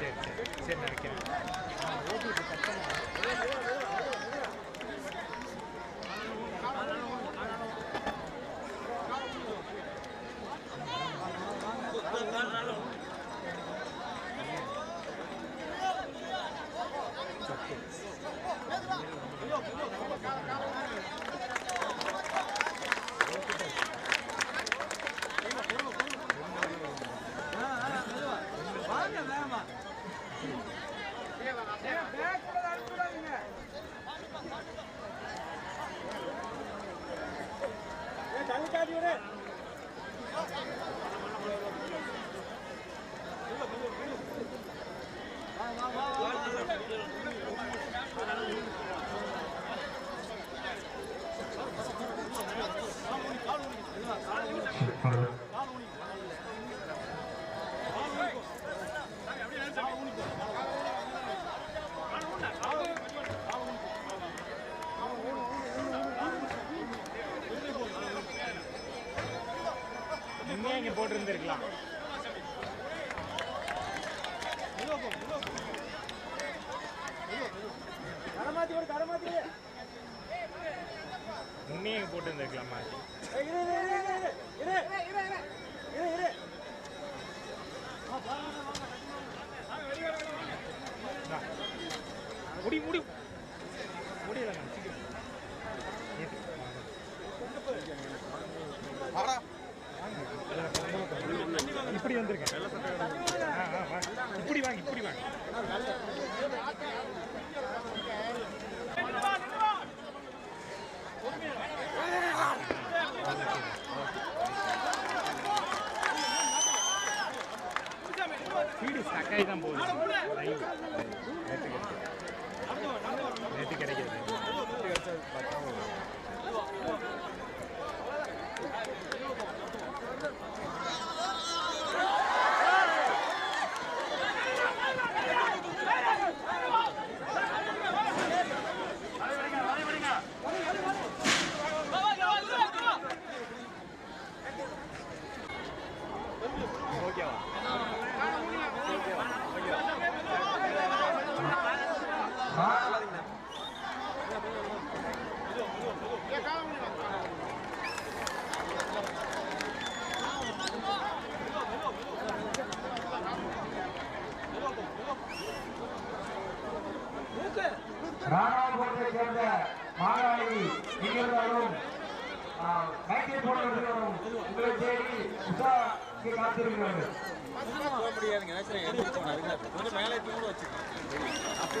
சரி சரி. சரி நான் வைக்கிறேன் நீங்க ராணாபுரத்தை சேர்ந்த கைத்தை போடுவதற்கும் உங்களை தேடி உஷா போக முடியாதுங்க கொஞ்சம் மேலே வச்சுக்கோங்க. அப்படி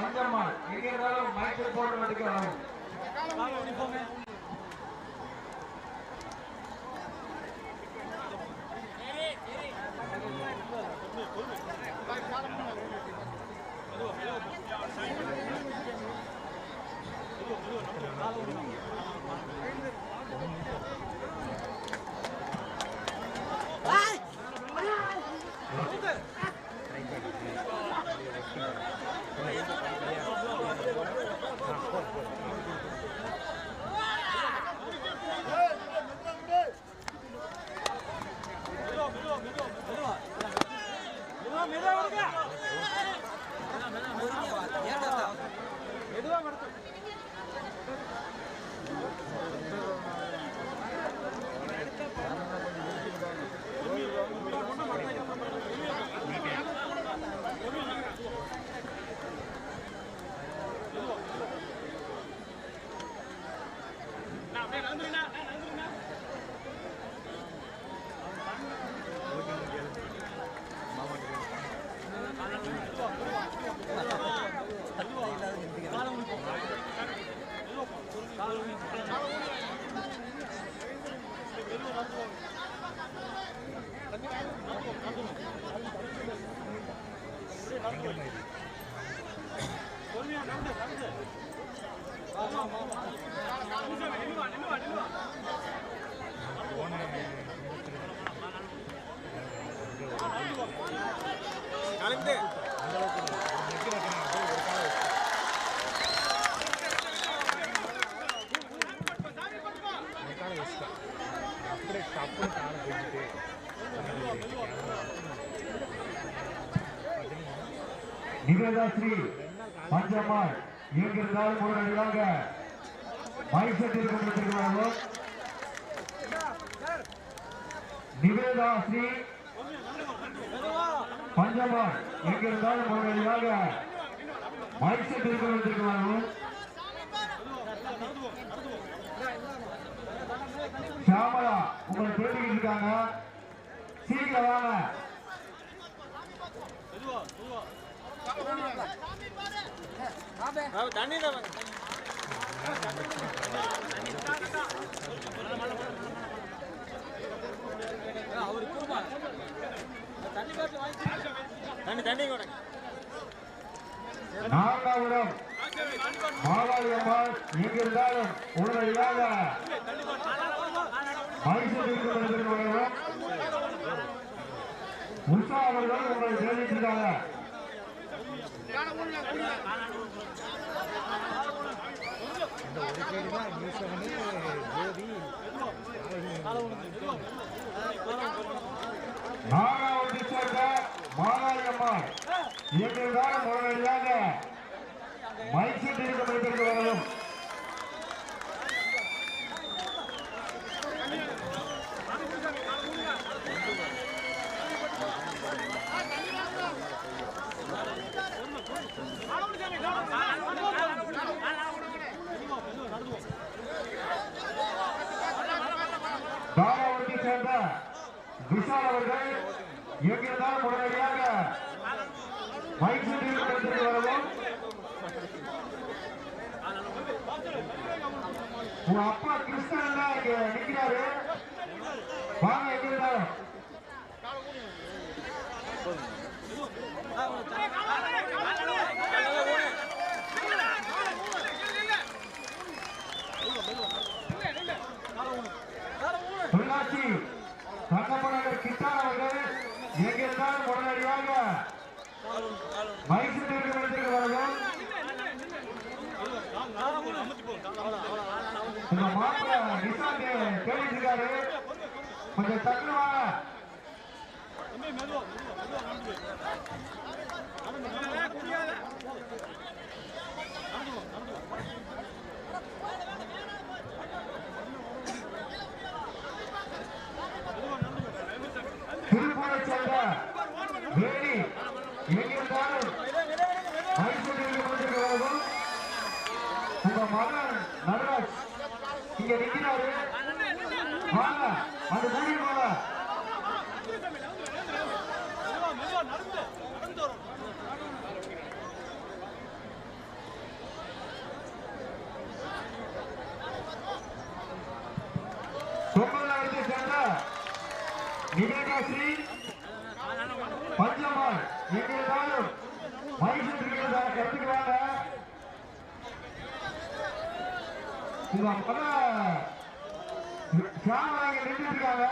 தண்ணி முடிச்சுட்டாங்க எல்லாம் தண்ணி வைக்கல தானே தண்ணி பஞ்சம்மாள் எங்கே இருந்தாலும் போடுறதுக்கு வரணும் Eh, enggak. நிவேதாஸ்ரீ பஞ்சம்மாள் எங்கிருந்தாலும் ஒரு அடியாக மைசெட்டில் கொண்டிருக்கிறார்கள். நிவேதாஸ்ரீ பஞ்சம்மாள் எங்கிருந்தாலும் ஒரு அடியாக மைசெட்டில் கொண்டிருக்கிறார்கள். சாமலா உங்களை தேடிக்கிட்டு இருக்காங்க சீக்கிரம் வாங்க தண்ணி தான் வாங்க. தண்ணி தண்ணி கொடுங்க நான்காவிடம் மாவாளி அம்மாள் எங்கிருந்தாலும் உடனடியாக மைசூருக்கு அவர்கள் உங்களை தெரிவிக்கிறாங்க இந்த ஒரு பேர் தான் ஈஸ்வரன் ஜோதி நான்காவது சேர்ந்த விஷால் அவர்கள் எங்கிருந்தாலும் உடனடியாக மைக் இடத்திற்கு வரவும். உங்க அப்பா கிருஷ்ணன் தான் இங்க நிக்கிறாரு. வாங்க எங்க இருந்தாலும் தங்கப்பனகர் அவர்கள் எங்கிருந்தாலும் உடனடியாக மைசூரில் வரவும் மாப்பிள்ள நிசாந்த் இருக்காரு கொஞ்சம் தக்குவா திருப்பூரை சேர்ந்த வேணி எங்கிருந்தாலும் மைசூரில் கொண்டிருக்க வரவும் உங்க மகன் நடராஜ் இங்க நிக்கிறாரு. வாங்க அது மூடி போல. தொங்கலாயிரத்தை பஞ்சம்மாள் எங்க இருந்தாலும் உங்க மகன் சாமராங்க நின்று இருக்காங்க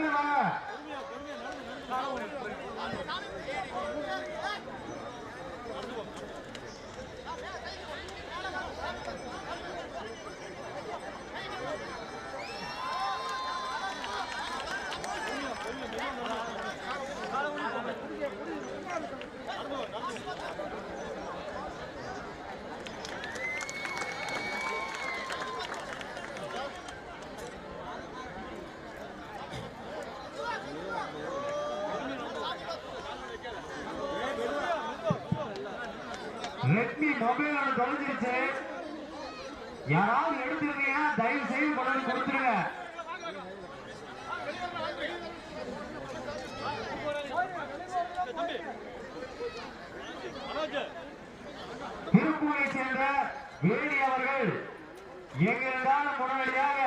டக்குனு வாங்க ரெட்மி மொபைல் ஒன்று தொலைஞ்சிருச்சு. யாராவது எடுத்துருந்தீங்கன்னா தயவு செய்து கொண்டு வந்து கொடுத்துருங்க. திருப்பூரை சேர்ந்த வேலி அவர்கள் எங்கிருந்தாலும் உடனடியாக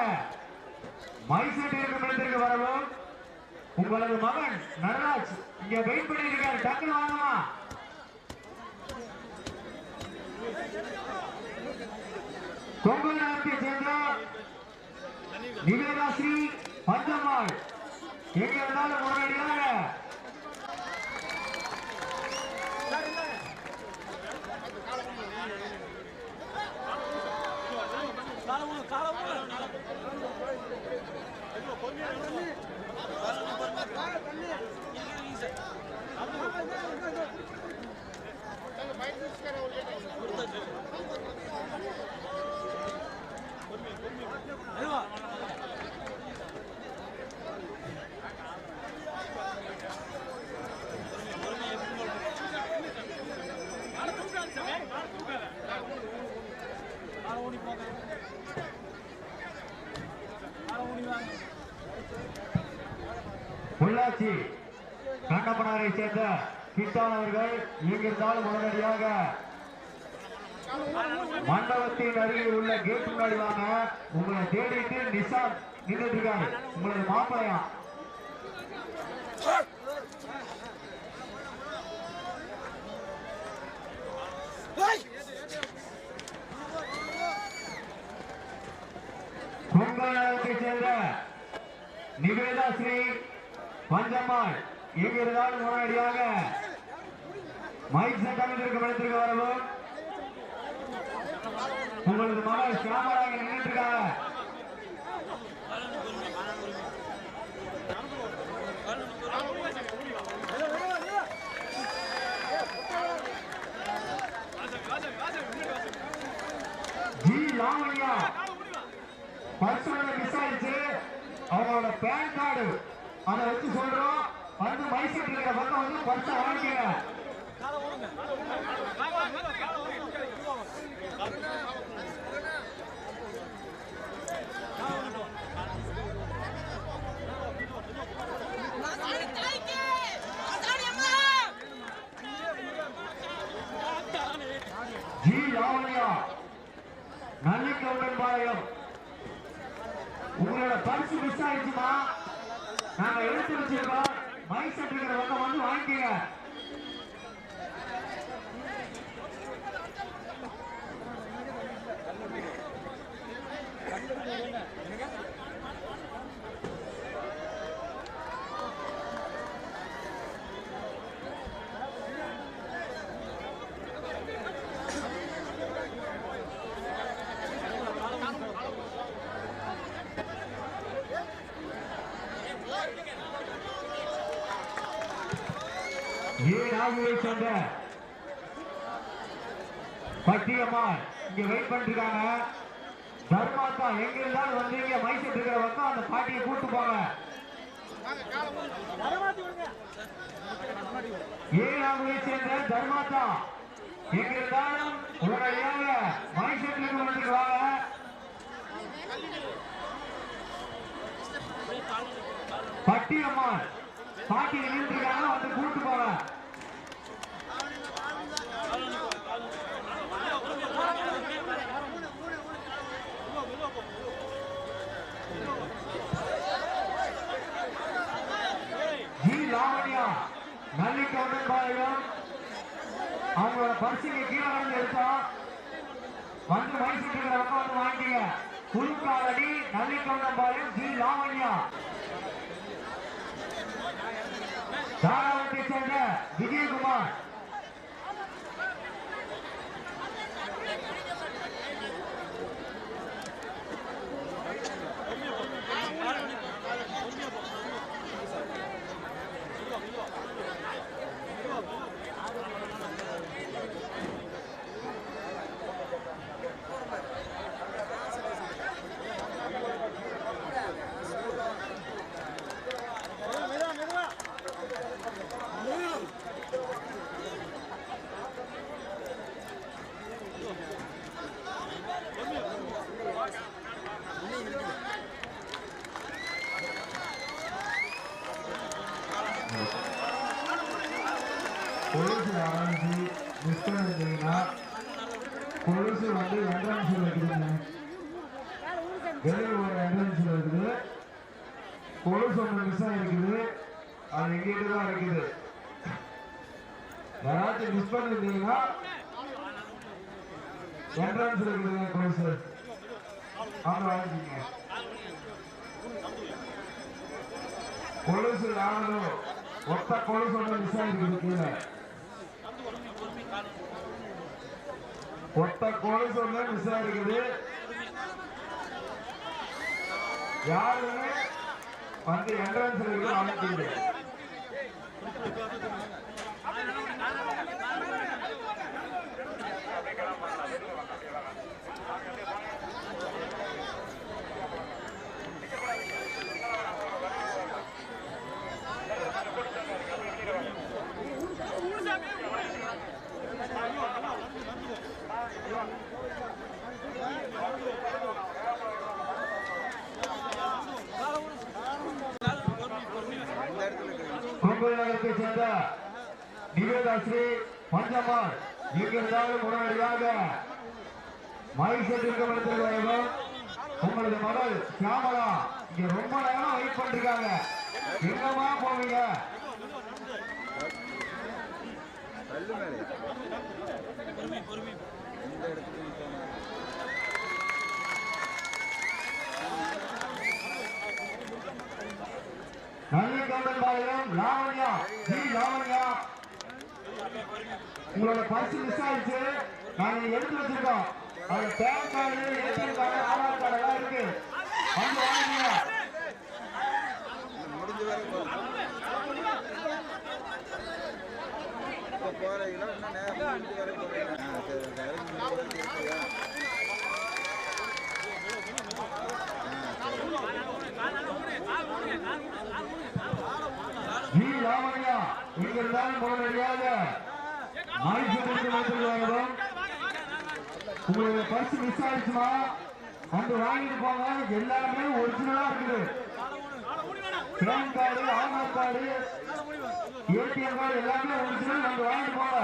மைசூட்டிற்கு இருக்கும் வரவும் உங்களது மகன் நடராஜ் இங்க வெயிட் பண்ணிருக்காரு டக்குனு வாங்கம்மா. கொங்கு நகரத்தை சேர்ந்த நிவேதா ஸ்ரீ பஞ்சம்மாள். எங்க இருந்தாலும் உடனடியாக உள்ளாட்சி கண்ணப்பனாரை சேர்ந்த கிட்டான் அவர்கள் எங்கிருந்தாலும் உடனடியாக மண்டபத்தின் அருகில் உள்ள கேட் முன்னாடி வாங்க. உங்களை தேடிட்டு நிசான் நின்றுட்டு இருக்காரு உங்களது மாப்பிளையா கும்பகோணத்தை சேர்ந்த நிவேதா ஸ்ரீ பஞ்சம்மாள் இவர்தான் இருந்தாலும் மைக் செட் அமைந்திருக்கும் இடத்திற்கு வரவும் உங்களது மகள் சாமராக இங்க நின்றுட்டு இருக்காங்க ஜி லாவண்யா பர்சனோட மிஸ் ஆயிடுச்சு. அவங்களோட பேன் கார்டு. அதை வச்சு சொல்றோம். வந்து மைசூர் இருக்கிற பக்கம் வந்து பர்ச வாங்கிக்க ஜி லாவண்யா நல்லிக்கவுண்டன் பாளையம். உங்களோட பரிசு மிஸ் ஆயிடுச்சுமா? நாங்க எடுத்து வச்சிருக்கோம். மைக் செட் இருக்கிற பக்கம் வந்து வாங்கிக்கங்க. ஏ ராகுவை சேர்ந்த பட்டியம்மா இங்க வெயிட் பண்ணிருக்காங்க தர்மாத்தா எங்க இருந்தாலும் வந்து மைசூர் இருக்கிற பக்கம் அந்த பாட்டியை கூட்டு போங்க. ஏ ராகுவை சேர்ந்த தர்மாத்தா? எங்க இருந்தாலும் உடனடியாக மைசூருக்கு வந்துருவாங்க பட்டியம்மாள் பாக்கி நின்றுருக்காங்க வந்து கூட்டு போங்க ஜி லாவண்யா நல்லிக்கவுண்டன் பாளையம். அவங்களோட பரிசுக்கு கீழே வந்து எடுத்தோம் வந்து மைசூர் இருக்கிற வந்து வாங்கிங்க. குழுக்காலடி நல்லிக்கவுண்டன் பாளையம் ஜி லாவண்யா. தாராவத்தை சேர்ந்த விஜயகுமார். கொலுசு ஆரம்பிச்சு மிஸ் பண்ணிருந்தீங்கன்னா கொலுசு வந்து என்ட்ரன்ஸில் இருக்குதுங்க வெளியில் ஒரு என்ட்ரன்ஸில் இருக்குது கொலுசு ஒன்று மிஸ் ஆகிருக்குது அது எங்கிட்ட தான் இருக்குது யாராச்சும் மிஸ் பண்ணிருந்தீங்கன்னா என்ட்ரன்ஸ் இருக்குதுங்க கொலுசு ஆமாம் வாங்கிக்கிங்க கொலுசு நானும் ஒத்த கொலுசு ஒன்று மிஸ் கீழே ஒத்த கொலுசு ஒன்று மிஸ் ஆகிருக்குது வந்து என்ட்ரன்ஸ் இருக்குது வாங்கிக்கிங்க கொங்கல் நகரத்தை சேர்ந்த நிவேதா பஞ்சமா? பஞ்சம்மாள் எங்கிருந்தாலும் உடனடியாக மைசெட்டிற்கு வந்திருக்கிறவர்கள் உங்களது மகள் சியாமலா இங்க ரொம்ப நேரம் வெயிட் பண்ணிருக்காங்க. எங்கம்மா போவீங்க? நல்ல மேலே பாளையம் லாவண்யா உங்களோட பரிசு மிஸ் ஆயிடுச்சு. நாங்க எடுத்து வச்சிருக்கோம். அது PAN card ATM card Aadhaar card எல்லாம் இருக்கு. வந்து வாங்கிங்க முடிஞ்ச வரை போகலாம் இப்போ நேரம் முடிஞ்ச வரை போகிறீங்க ஆ சரி சரி முடிஞ்ச வரை உங்களுடைய பர்ஸ் மிஸ் ஆயிடுச்சுமா? வந்து வாங்கிட்டு போங்க. எல்லாமே ஒரிஜினலா இருக்குது. PAN card Aadhaar card ATM card எல்லாமே ஒரிஜினல் வந்து வாங்கிட்டு போங்க.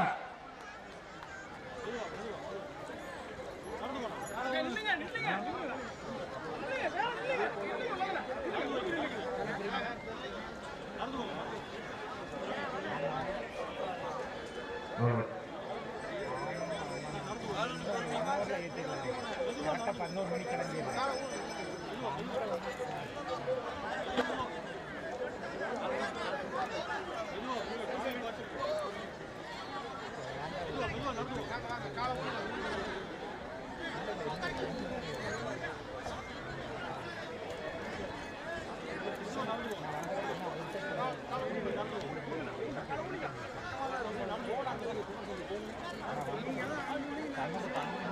பதினோரு மணிக்கு கிளம்பிடுறேன் I'm just a bad one.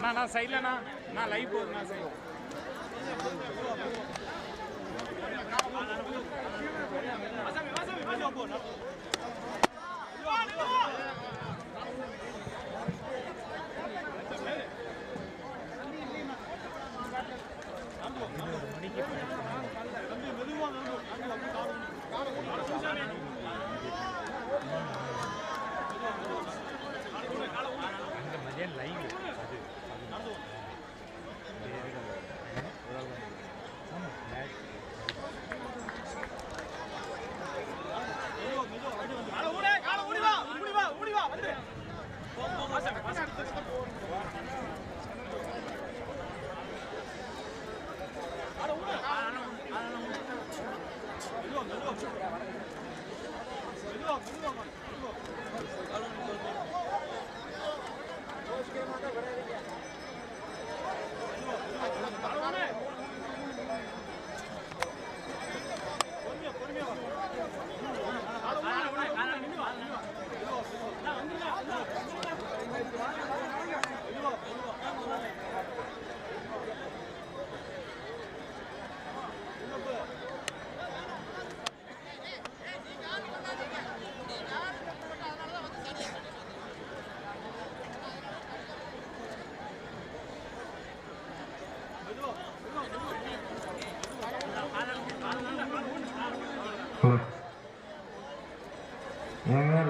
நான் நான் சைட்லண்ணா நான் லைவ் போகுது நான் சைடு இருபது மணிக்கு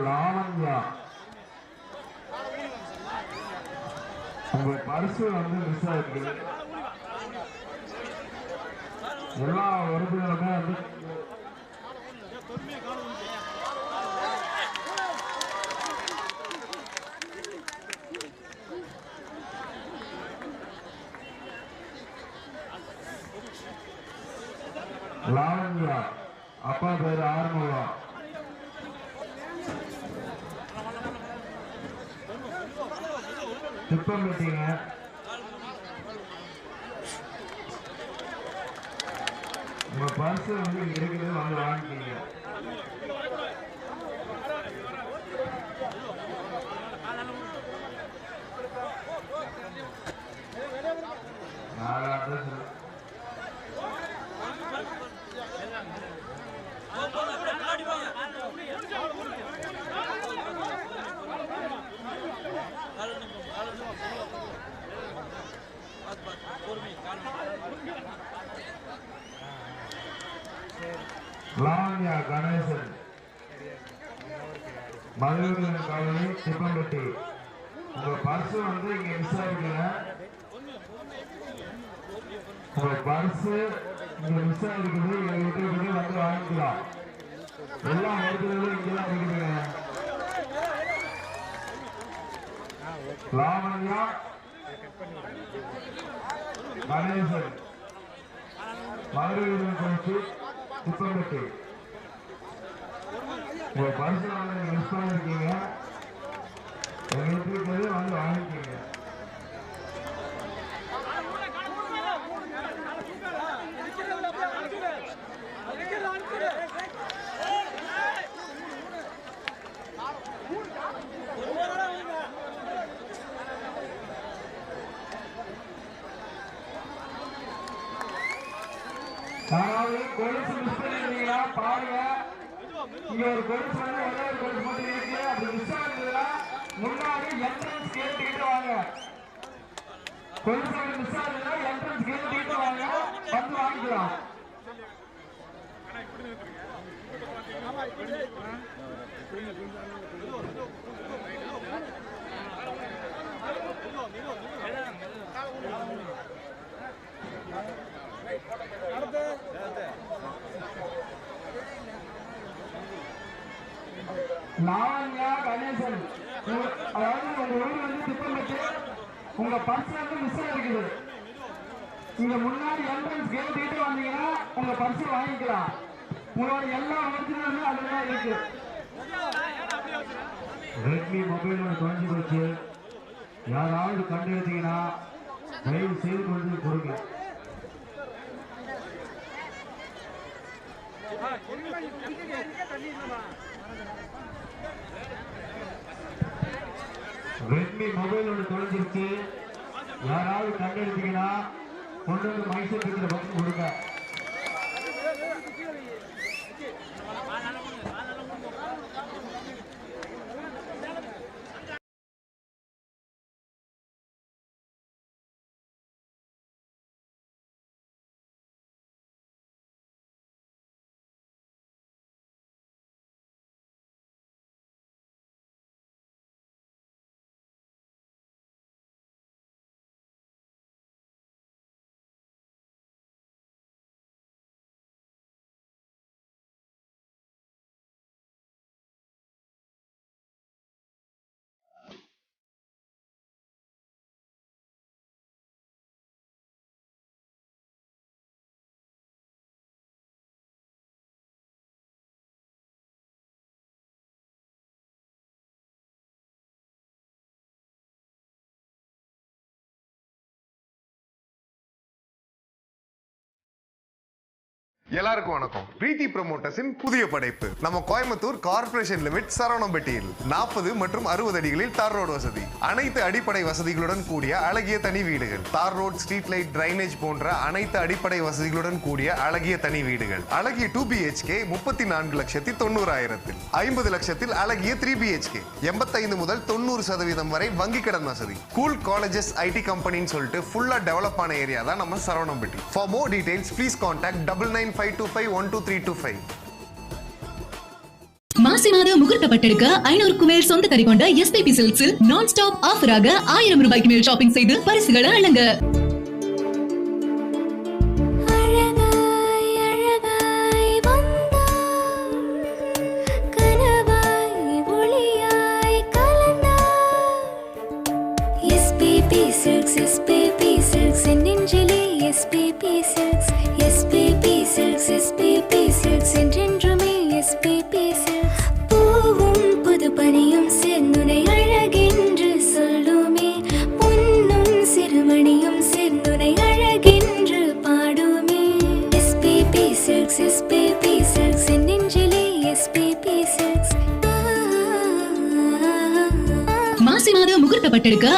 லாவண்யா உங்க பரிசு வந்து மிஸ் ஆயிருக்கு. எல்லா உறுப்பினருமே வந்து லாவண்யா அப்பா பேர் ஆறுமுகம் திப்பம் பெட்டீங்க உங்க பர்ஸ் வந்து இங்க இருக்குது வந்து வாங்கிக்கீங்க நாலு அட்ரஸ் லாவண்யா கணேசன் மதுரை திருப்பம்பட்டி உங்க பர்ஸ் வந்து இங்க மிஸ் ஆயிருக்குங்க உங்க பர்ஸ் இங்க மிஸ் ஆயிருக்குது எங்க வீட்டு வந்து வாங்கிக்கலாம். எல்லா நேரத்திலும் இங்கதான் இருக்குதுங்க லாவண்யா கணேசன். மதுரை கழிச்சு திருப்பம்பட்டி உங்க பரிசு வந்து மிஸ் பண்ணிருக்கீங்க எங்க வீட்டுக்கு வந்து வாங்கிக்கீங்க யாராவது கொலுசு மிஸ் பண்ணிருந்தீங்களா பாருங்க. இங்க ஒரு கொலுசு வந்து ஒரே ஒரு கொலுசு மட்டும் இருக்கு. அப்படி முன்னாடி என்ட்ரன்ஸ் கேட்டுக்கிட்டு வாங்க. கொலுசு மிஸ் ஆகுதுன்னா என்ட்ரன்ஸ் வாங்க. வந்து வாங்கிக்கலாம். லாவண்யா கணேசன். அதாவது உங்க ஊர் வந்து திப்பம்பட்டி உங்க பர்ஸ் வந்து மிஸ் ஆயிருக்குது இங்க முன்னாடி என்ட்ரன்ஸ் கேட் கிட்ட வந்தீங்கன்னா உங்க பர்ஸ் வாங்கிக்கலாம். உங்களோட எல்லா ஒரிஜினலுமே அதுதான் இருக்கு. ரெட்மி மொபைல் ஒன்று தொலைஞ்சு போச்சு. யாராவது கண்டு எடுத்தீங்கன்னா தயவு செய்து கொண்டு கொடுங்க. ரெட்மி மொபைல் ஒன்று தொலைஞ்சிருச்சு. யாராவது கண்டெடுத்தீங்கன்னா கொண்டு வந்து மைசூர் பக்கம் கொடுங்க. எல்லாருக்கும் வணக்கம். பிரீத்தி ப்ரமோட்டர்ஸின் புதிய படைப்பு. நம்ம கோயம்புத்தூர் கார்ப்பரேஷன் லிமிட் சரவணம்பட்டியில். நாற்பது மற்றும் அறுபது அடிகளில் தார் ரோடு வசதி. அனைத்து அடிப்படை வசதிகளுடன் கூடிய அழகிய தனி வீடுகள். தார் ரோட் ஸ்ட்ரீட் லைட் டிரைனேஜ் போன்ற அனைத்து அடிப்படை வசதிகளுடன் கூடிய அழகிய தனி வீடுகள். அழகிய டூ பிஹெச்கே முப்பத்தி நான்கு லட்சத்தி தொண்ணூறாயிரத்தில். ஐம்பது லட்சத்தில் அழகிய த்ரீ பிஹெச்கே எண்பத்தைந்து முதல் தொண்ணூறு சதவீதம் வரை வங்கி கடன் வசதி. கூல் காலேஜஸ் ஐடி கம்பெனின்னு சொல்லிட்டு ஃபுல்லா டெவலப் ஆன ஏரியா தான் நம்ம Saravanampatti. For more details please contact double nine five two five one two three two five மாசி மாத முகூர்த்த பட்டெடுக்க ஐநூறுக்கும் மேல் சொந்த கறி கொண்ட எஸ்பிபி சில்க்ஸில் நான் ஸ்டாப் ஆஃபராக ஆயிரம் ரூபாய்க்கு மேல் ஷாப்பிங் செய்து பரிசுகளை கலந்தாய் எஸ்பிபி சில்க்ஸ் எஸ்பிபி சில்க்ஸ் நெஞ்சிலே எஸ்பிபி சில்க்ஸ்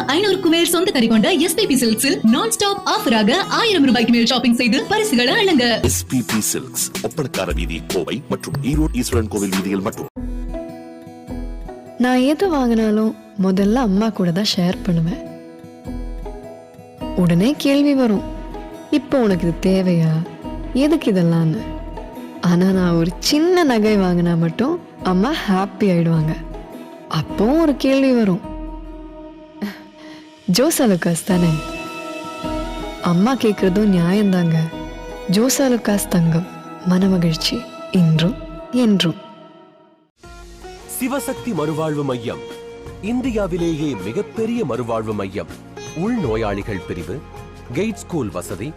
ஐநூறுக்கும் மேல் சொந்த கறி கொண்ட எஸ்பிபி சில்க்ஸில் நான் ஸ்டாப் ஆஃபராக ஆயிரம் ரூபாய்க்கு மேல் ஷாப்பிங் செய்து பரிசுகளை அள்ளங்க. எஸ்பிபி சில்க்ஸ் ஒப்பனக்கார வீதி கோவை மற்றும் ஈரோடு ஈஸ்வரன் கோவில் வீதியில் மட்டும். நான் எது வாங்கினாலும் முதல்ல அம்மா கூட தான் ஷேர் பண்ணுவேன். உடனே கேள்வி வரும். இப்போ உனக்கு இது தேவையா? எதுக்கு இதெல்லாம்னு? ஆனா நான் ஒரு சின்ன நகை வாங்கினா மட்டும் அம்மா ஹாப்பி ஆயிடுவாங்க. அப்பவும் ஒரு கேள்வி வரும். ஜோசாலுக்காஸ் தானே? அம்மா கேட்குறதும் நியாயம்தாங்க. ஜோசா தங்கம் மனமகிழ்ச்சி இன்றும் என்றும். சிவசக்தி மறுவாழ்வு மையம் இந்தியாவிலேயே மிகப்பெரிய மறுவாழ்வு மையம். உள்நோயாளிகள் பிரிவு கெய்ட் ஸ்கூல் வசதி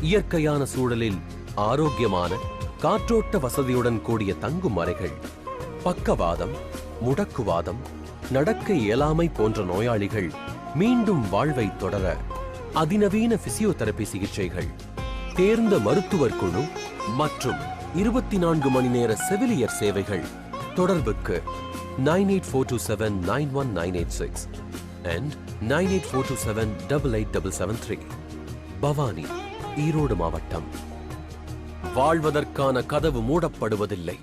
இயற்கையான சூழலில் ஆரோக்கியமான காற்றோட்ட வசதியுடன் கூடிய தங்கும் அறைகள் பக்கவாதம் முடக்குவாதம் நடக்க இயலாமை போன்ற நோயாளிகள் மீண்டும் வாழ்வை தொடர அதிநவீன பிசியோதெரபி சிகிச்சைகள் தேர்ந்த மருத்துவர் குழு மற்றும் இருபத்தி நான்கு மணி நேர செவிலியர் சேவைகள். தொடர்புக்கு nine eight four two seven nine one nine eight six and nine eight four two seven double eight double seven three Bhavani Erode மாவட்டம். வாழ்வதற்கான கதவு மூடப்படுவதில்லை.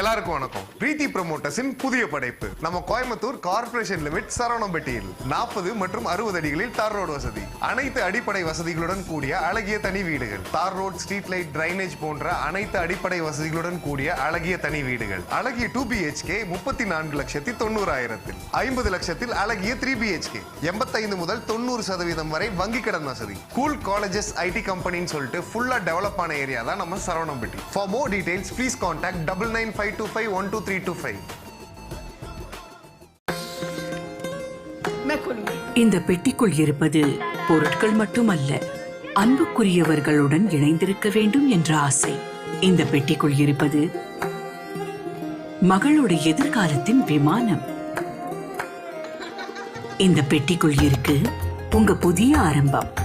எல்லாருக்கும் வணக்கம். பிரீத்தி ப்ரமோட்டர்ஸின் புதிய படைப்பு. நம்ம கோயம்புத்தூர் கார்பரேஷன் லிமிட் சரவணம்பட்டியில். நாற்பது மற்றும் அறுபது அடிகளில் தார் ரோடு வசதி. அனைத்து அடிப்படை வசதிகளுடன் கூடிய அழகிய தனி வீடுகள். தார் ரோட் ஸ்ட்ரீட் லைட் டிரைனேஜ் போன்ற அனைத்து அடிப்படை வசதிகளுடன் கூடிய அழகிய தனி வீடுகள். அழகிய டூ பிஹெச்கே முப்பத்தி நான்கு லட்சத்தி தொண்ணூறாயிரத்தில். ஐம்பது லட்சத்தில் அழகிய த்ரீ பிஹெச்கே எண்பத்தைந்து முதல் தொண்ணூறு சதவீதம் வரை வங்கி கடன் வசதி. கூல் காலேஜஸ் ஐடி கம்பெனின்னு சொல்லிட்டு ஃபுல்லா டெவலப் ஆன ஏரியா தான் நம்ம Saravanampatti. For more details please contact double nine five two five one two three two five இந்த பெட்டிக்குள் இருப்பது பொருட்கள் மட்டுமல்ல. அன்புக்குரியவர்களுடன் இணைந்திருக்க வேண்டும் என்ற ஆசை. இந்த பெட்டிக்குள் இருப்பது மகளுடைய எதிர்காலத்தின் விமானம். இந்த பெட்டிக்குள் இருக்கு உங்க புதிய ஆரம்பம்.